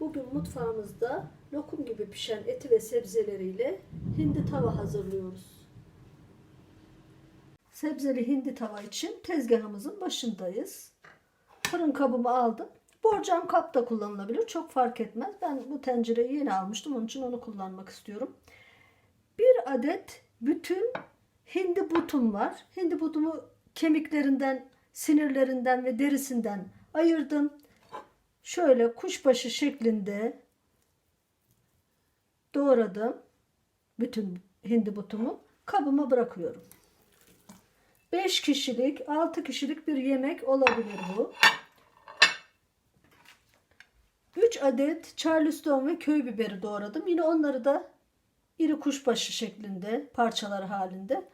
Bugün mutfağımızda lokum gibi pişen eti ve sebzeleriyle hindi tava hazırlıyoruz. Sebzeli hindi tava için tezgahımızın başındayız. Fırın kabımı aldım. Borcam kap da kullanılabilir. Çok fark etmez. Ben bu tencereyi yeni almıştım. Onun için onu kullanmak istiyorum. Bir adet bütün hindi butum var. Hindi butumu kemiklerinden, sinirlerinden ve derisinden ayırdım. Şöyle kuşbaşı şeklinde doğradım. Bütün hindi butumu kabıma bırakıyorum. 5 kişilik, 6 kişilik bir yemek olabilir bu. 3 adet charleston ve köy biberi doğradım. Yine onları da iri kuşbaşı şeklinde, parçalar halinde.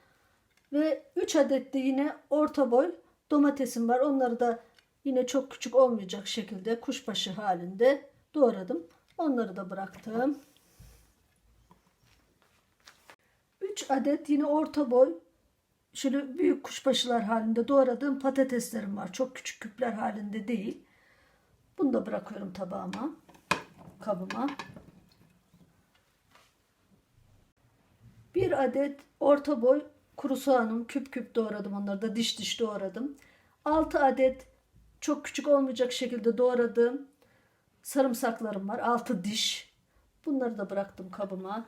Ve 3 adet de yine orta boy domatesim var. Onları da yine çok küçük olmayacak şekilde kuşbaşı halinde doğradım. Onları da bıraktım. 3 adet yine orta boy şöyle büyük kuşbaşılar halinde doğradığım patateslerim var. Çok küçük küpler halinde değil. Bunu da bırakıyorum tabağıma, kabıma. Bir adet orta boy kuru soğanım küp küp doğradım. Onları da diş diş doğradım. 6 adet çok küçük olmayacak şekilde doğradığım sarımsaklarım var. 6 diş. Bunları da bıraktım kabıma.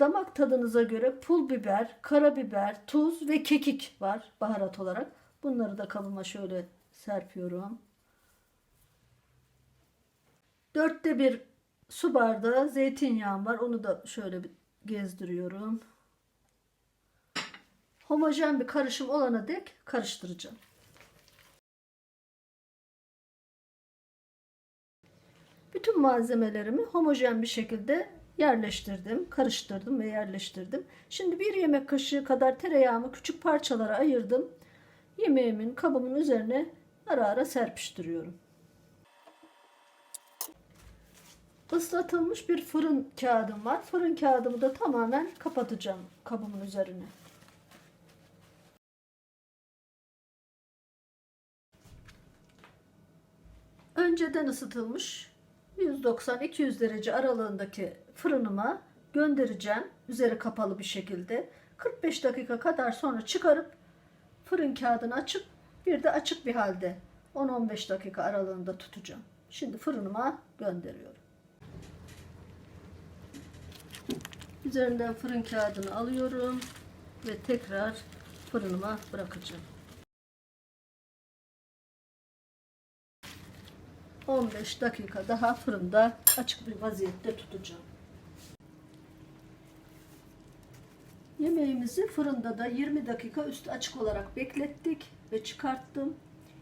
Damak tadınıza göre pul biber, karabiber, tuz ve kekik var baharat olarak. Bunları da kabıma şöyle serpiyorum. Dörtte bir su bardağı zeytinyağım var. Onu da şöyle bir gezdiriyorum. Homojen bir karışım olana dek karıştıracağım. Bütün malzemelerimi homojen bir şekilde yerleştirdim, karıştırdım ve yerleştirdim. Şimdi bir yemek kaşığı kadar tereyağımı küçük parçalara ayırdım. Yemeğimin kabımın üzerine ara ara serpiştiriyorum. Islatılmış bir fırın kağıdım var. Fırın kağıdımı da tamamen kapatacağım kabımın üzerine. Önceden ısıtılmış 190-200 derece aralığındaki fırınıma göndereceğim. Üzeri kapalı bir şekilde. 45 dakika kadar sonra çıkarıp fırın kağıdını açıp bir de açık bir halde 10-15 dakika aralığında tutacağım. Şimdi fırınıma gönderiyorum. Üzerinden fırın kağıdını alıyorum ve tekrar fırınıma bırakacağım. 15 dakika daha fırında açık bir vaziyette tutacağım. Yemeğimizi fırında da 20 dakika üstü açık olarak beklettik ve çıkarttım.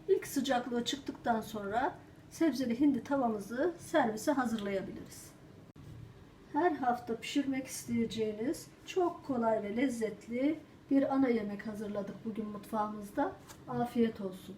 İlk sıcaklığı çıktıktan sonra sebzeli hindi tavamızı servise hazırlayabiliriz. Her hafta pişirmek isteyeceğiniz çok kolay ve lezzetli bir ana yemek hazırladık bugün mutfağımızda. Afiyet olsun.